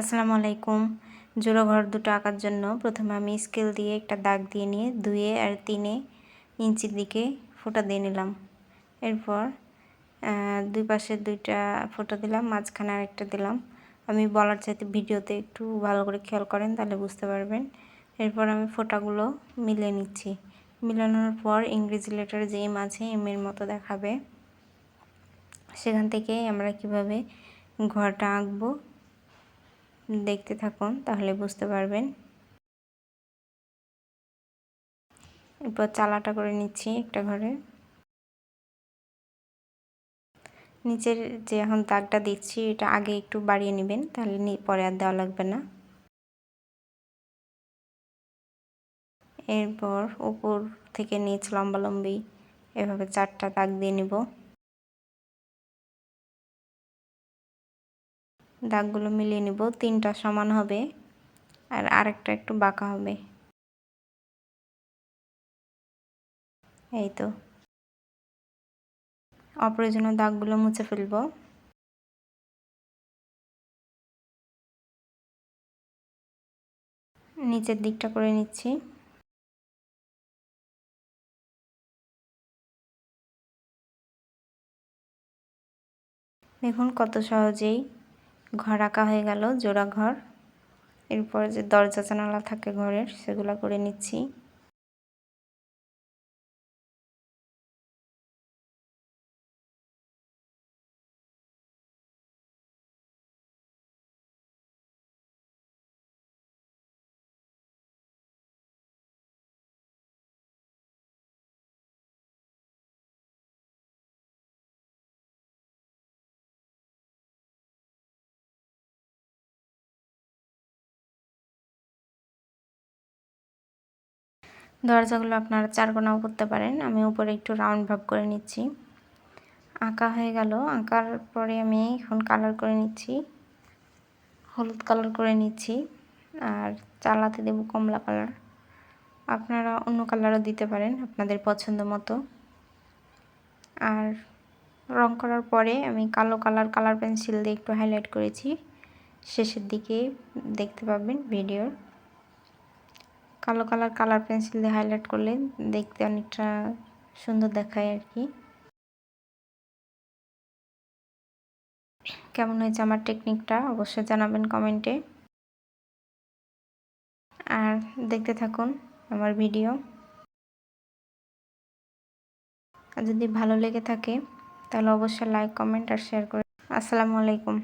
আসসালামু আলাইকুম। জোড়া ঘর দুটো আঁকার জন্য প্রথমে আমি স্কেল দিয়ে একটা দাগ দিয়ে নিয়ে দুয়ে আর তিনে ইঞ্চির দিকে ফোঁটা দিয়ে নিলাম। এরপর দুই পাশে দুইটা ফোঁটা দিলাম, মাঝখানে আর একটা দিলাম। আমি বলার চাইতে ভিডিওতে একটু ভালো করে খেয়াল করেন, তাহলে বুঝতে পারবেন। এরপর আমি ফোঁটাগুলো মিলিয়ে নিচ্ছি। মিলানোর পর ইংরেজি লেটার যে এম আছে এমের মতো দেখাবে। সেখান থেকে আমরা কীভাবে ঘরটা আঁকবো দেখতে থাকুন, তাহলে বুঝতে পারবেন। এরপর চালাটা করে নিচ্ছি একটা ঘরে। নিচের যে এখন দাগটা দিচ্ছি, এটা আগে একটু বাড়িয়ে নেবেন, তাহলে পরে আর দেওয়া লাগবে না। এরপর উপর থেকে নিচ লম্বালম্বি, এভাবে চারটা দাগ দিয়ে নিব। দাগগুলো মিলিয়ে নিব, তিনটা সমান হবে আর আরেকটা একটু বাঁকা হবে। এই তো। অপ্রয়োজনীয় দাগগুলো মুছে ফেলব। নিচের দিকটা করে নিচ্ছি। দেখুন কত সহজেই ঘর আঁকা হয়ে গেল, জোড়া ঘর। এরপর যে দরজা জানালা থাকে ঘরের, সেগুলো করে নিচ্ছি। দরজাগুলো আপনারা চারকোনাও করতে পারেন। আমি উপরে একটু রাউন্ড ভাব করে নিচ্ছি। আঁকা হয়ে গেল। আঁকার পরে আমি এখন কালার করে নিচ্ছি। হলুদ কালার করে নিচ্ছি। আর চালাতে দেব কমলা কালার। আপনারা অন্য কালারও দিতে পারেন আপনাদের পছন্দ মতো। আর রং করার পরে আমি কালো কালার কালার পেন্সিল দিয়ে একটু হাইলাইট করেছি। শেষের দিকে দেখতে পাবেন ভিডিওর। কালো কালার কালার পেন্সিল দিয়ে হাইলাইট করলে দেখতে অনেকটা সুন্দর দেখায় আর কি। কেমন হয়েছে আমার টেকনিকটা অবশ্যই জানাবেন কমেন্টে আর দেখতে থাকুন আমার ভিডিও আর যদি ভালো লেগে থাকে, তাহলে অবশ্যই লাইক কমেন্ট আর শেয়ার করে আসসালামু আলাইকুম।